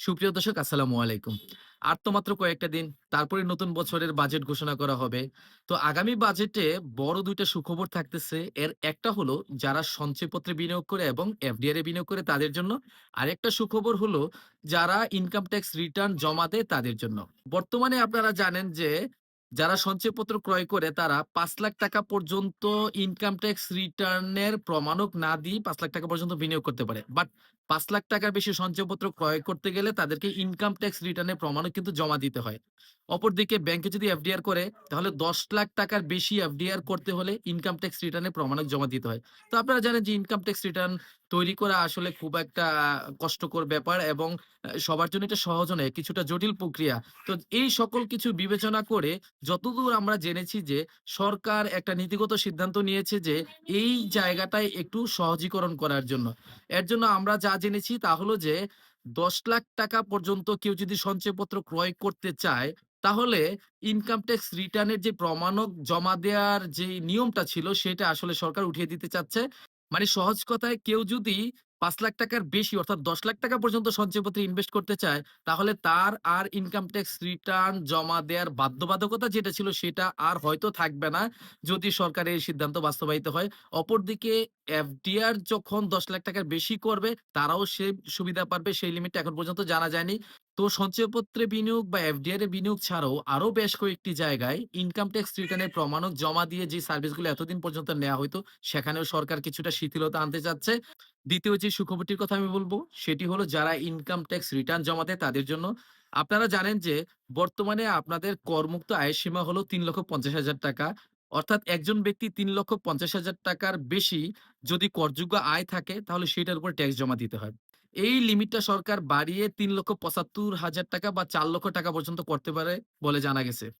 সুপ্রিয় দর্শক আসসালামু আলাইকুম। আর তো মাত্র কয়েকটা দিন, তারপরে নতুন বছরের বাজেট ঘোষণা করা হবে। তো আগামী বাজেটে বড় দুইটা সুখবর থাকতেছে। এর একটা হলো যারা সঞ্চয়পত্রে বিনিয়োগ করে এবং এফডিআর এ বিনিয়োগ করে তাদের জন্য। আরেকটা সুখবর হলো যারা ইনকাম ট্যাক্স রিটার্ন জমা দেয় তাদের জন্য। বর্তমানে আপনারা জানেন যে যারা সঞ্চয়পত্র ক্রয় করে, তারা পাঁচ লাখ টাকা পর্যন্ত ইনকাম ট্যাক্স রিটার্নের প্রমাণক না দিয়ে পাঁচ লাখ টাকা পর্যন্ত বিনিয়োগ করতে পারে। বাট পাঁচ লাখ টাকার বেশি সঞ্চয়পত্র ক্রয় করতে গেলে তাদেরকে ইনকাম ট্যাক্স রিটার্নের প্রমাণক কিন্তু জমা দিতে হয়। অপরদিকে ব্যাংকে যদি এফডিআর করে তাহলে দশ লাখ টাকার বেশি এফডিআর করতে হলে ইনকাম ট্যাক্স রিটার্নের প্রমাণক জমা দিতে হয়। তো আপনারা জানেন যে ইনকাম ট্যাক্স রিটার্ন তৈরি করা আসলে খুব একটা কষ্টকর ব্যাপার এবং সবার জন্য এটা সহজ নয়, কিছুটা জটিল প্রক্রিয়া। তো এই সকল কিছু বিবেচনা করে যতদূর আমরা জেনেছি যে সরকার একটা নীতিগত সিদ্ধান্ত নিয়েছে যে এই জায়গাটায় একটু সহজীকরণ করার জন্য। এর জন্য আমরা যা জেনেছি তা হলো যে দশ লাখ টাকা পর্যন্ত কেউ যদি সঞ্চয়পত্র ক্রয় করতে চায়, তাহলে ইনকাম ট্যাক্স রিটার্নের যে প্রমাণক জমা দেওয়ার যে নিয়মটা ছিল সেটা আসলে সরকার উঠিয়ে দিতে চাচ্ছে। মানে সহজ কথায় কেউ যদি পাঁচ লাখ টাকার বেশি অর্থাৎ দশ লাখ টাকা পর্যন্ত সঞ্চয়পত্রে ইনভেস্ট করতে চায়, তাহলে তার আর ইনকাম ট্যাক্স রিটার্ন জমা দেওয়ার বাধ্যবাধকতা যেটা ছিল সেটা আর হয়তো থাকবে না, যদি সরকারের সিদ্ধান্ত বাস্তবায়িত হয়। অপরদিকে এফডিআর যখন দশ লাখ টাকার বেশি করবে তারাও সে সুবিধা পাবে সেই লিমিটটা এখন পর্যন্ত জানা যায়নি। তো সঞ্চয়পত্রে বিনিয়োগ বা এফডিআর এ বিনিয়োগ ছাড়াও আরও বেশ কয়েকটি জায়গায় ইনকাম ট্যাক্স রিটার্নের প্রমাণক জমা দিয়ে যে সার্ভিসগুলো এতদিন পর্যন্ত নেওয়া হইতো, সেখানেও সরকার কিছুটা শিথিলতা আনতে চাচ্ছে। দ্বিতীয় যে সুখবরটির কথা আমি বলব সেটি হলো যারা ইনকাম ট্যাক্স রিটার্ন জমা দেয় তাদের জন্য। আপনারা জানেন যে বর্তমানে আপনাদের করমুক্ত আয়ের সীমা হলো ৳৩,৫০,০০০ অর্থাৎ একজন ব্যক্তি তিন লক্ষ পঞ্চাশ হাজার টাকার বেশি যদি করযোগ্য আয় থাকে তাহলে সেটার উপর ট্যাক্স জমা দিতে হয়। এই লিমিটটা সরকার বাড়িয়ে ৳৩,৭৫,০০০ বা চার লক্ষ টাকা পর্যন্ত করতে পারে বলে জানা গেছে।